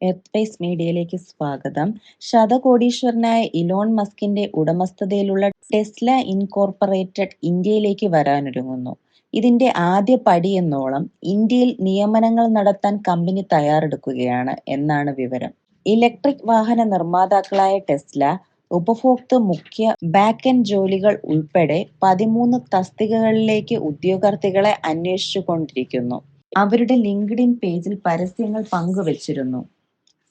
Earth മീഡിയയിലേക്ക് സ്വാഗതം. ശതകോടീശ്വരനായ Elon മസ്കിന്റെ ഉടമസ്ഥതയിലുള്ള ടെസ്ല ഇൻകോർപ്പറേറ്റഡ് ഇന്ത്യയിലേക്ക് വരാനൊരുങ്ങുന്നു. ഇതിന്റെ ആദ്യ പടി എന്നോളം ഇന്ത്യയിൽ നിയമനങ്ങൾ നടത്താൻ കമ്പനി തയ്യാറെടുക്കുകയാണ് എന്നാണ് വിവരം. ഇലക്ട്രിക് വാഹന നിർമ്മാതാക്കളായ ടെസ്ല, ഉപഭോക്തൃ മുഖ്യ ബാക്ക്-എൻഡ് ജോലികൾ ഉൾപ്പെടെ പതിമൂന്ന് തസ്തികകളിലേക്ക് ഉദ്യോഗാർത്ഥികളെ അന്വേഷിച്ചു കൊണ്ടിരിക്കുന്നു അവരുടെ ലിങ്ക്ഡിൻ പേജിൽ പരസ്യങ്ങൾ പങ്കുവച്ചിരുന്നു.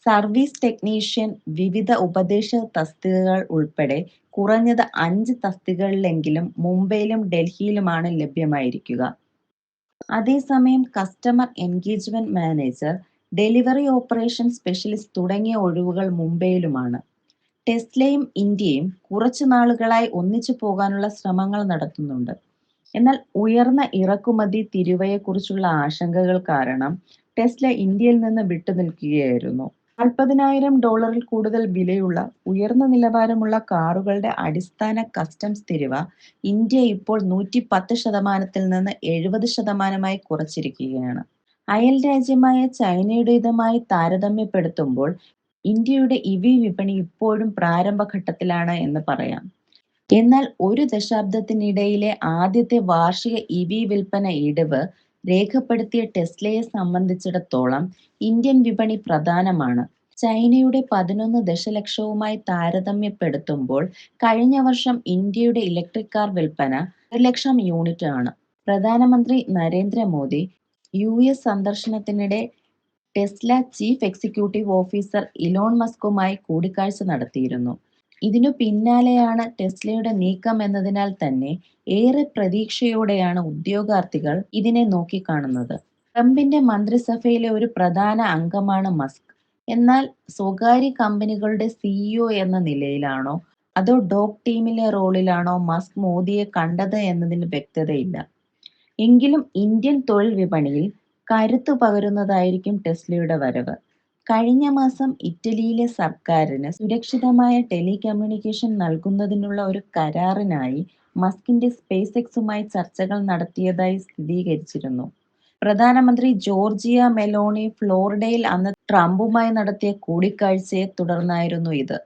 സർവീസ് ടെക്നീഷ്യൻ, വിവിധ ഉപദേശ തസ്തികകൾ ഉൾപ്പെടെ കുറഞ്ഞത് അഞ്ച് തസ്തികകളിലെങ്കിലും മുംബൈയിലും ഡൽഹിയിലുമാണ് ലഭ്യമായിരിക്കുക. അതേസമയം customer engagement manager, delivery operation specialist തുടങ്ങിയ ഒഴിവുകൾ മുംബൈയിലുമാണ്. ടെസ്ലയും ഇന്ത്യയും കുറച്ചു നാളുകളായി ഒന്നിച്ചു പോകാനുള്ള ശ്രമങ്ങൾ നടത്തുന്നുണ്ട്. എന്നാൽ ഉയർന്ന ഇറക്കുമതി തീരുവയെക്കുറിച്ചുള്ള ആശങ്കകൾ കാരണം ടെസ്ല ഇന്ത്യയിൽ നിന്ന് വിട്ടുനിൽക്കുകയായിരുന്നു. നാൽപ്പതിനായിരം ഡോളറിൽ കൂടുതൽ വിലയുള്ള ഉയർന്ന നിലവാരമുള്ള കാറുകളുടെ അടിസ്ഥാന കസ്റ്റംസ് തിരിവ ഇന്ത്യ ഇപ്പോൾ നൂറ്റി പത്ത് ശതമാനത്തിൽ നിന്ന് എഴുപത് ശതമാനമായി കുറച്ചിരിക്കുകയാണ്. അയൽ രാജ്യമായ ചൈനയുടേതുമായി താരതമ്യപ്പെടുത്തുമ്പോൾ ഇന്ത്യയുടെ ഇവി വിപണി ഇപ്പോഴും പ്രാരംഭഘട്ടത്തിലാണ് എന്ന് പറയാം. എന്നാൽ ഒരു ദശാബ്ദത്തിനിടയിലെ ആദ്യത്തെ വാർഷിക ഇവി വിൽപ്പന ഇടിവ് രേഖപ്പെടുത്തിയ ടെസ്ലയെ സംബന്ധിച്ചിടത്തോളം ഇന്ത്യൻ വിപണി പ്രധാനമാണ്. ചൈനയുടെ പതിനൊന്ന് ദശലക്ഷവുമായി താരതമ്യപ്പെടുത്തുമ്പോൾ കഴിഞ്ഞ വർഷം ഇന്ത്യയുടെ ഇലക്ട്രിക് കാർ വിൽപ്പന ഒരു ലക്ഷം യൂണിറ്റ് ആണ്. പ്രധാനമന്ത്രി നരേന്ദ്രമോദി യു. എസ് സന്ദർശനത്തിനിടെ Tesla chief executive officer Elon മസ്കുമായി കൂടിക്കാഴ്ച നടത്തിയിരുന്നു. ഇതിനു പിന്നാലെയാണ് ടെസ്ലയുടെ നീക്കം എന്നതിനാൽ തന്നെ ഏറെ പ്രതീക്ഷയോടെയാണ് ഉദ്യോഗാർത്ഥികൾ ഇതിനെ നോക്കിക്കാണുന്നത്. ട്രംപിന്റെ മന്ത്രിസഭയിലെ ഒരു പ്രധാന അംഗമാണ് മസ്ക്. എന്നാൽ സ്വകാര്യ കമ്പനികളുടെ സിഇഒ എന്ന നിലയിലാണോ അതോ ഡോഗ് ടീമിലെ റോളിലാണോ മസ്ക് മോദിയെ കണ്ടത് എന്നതിന് വ്യക്തതയില്ല. എങ്കിലും ഇന്ത്യൻ തൊഴിൽ വിപണിയിൽ കരുത്തു പകരുന്നതായിരിക്കും ടെസ്ലയുടെ വരവ്. കഴിഞ്ഞ മാസം ഇറ്റലിയിലെ സർക്കാരിന് സുരക്ഷിതമായ ടെലികമ്മ്യൂണിക്കേഷൻ നൽകുന്നതിനുള്ള ഒരു കരാറിനായി മസ്കിന്റെ സ്പേസ് എക്സുമായി ചർച്ചകൾ നടത്തിയതായി സ്ഥിരീകരിച്ചിരുന്നു. പ്രധാനമന്ത്രി ജോർജിയ മെലോണി ഫ്ലോറിഡയിൽ അന്ന് ട്രംപുമായി നടത്തിയ കൂടിക്കാഴ്ചയെ തുടർന്നായിരുന്നു ഇത്.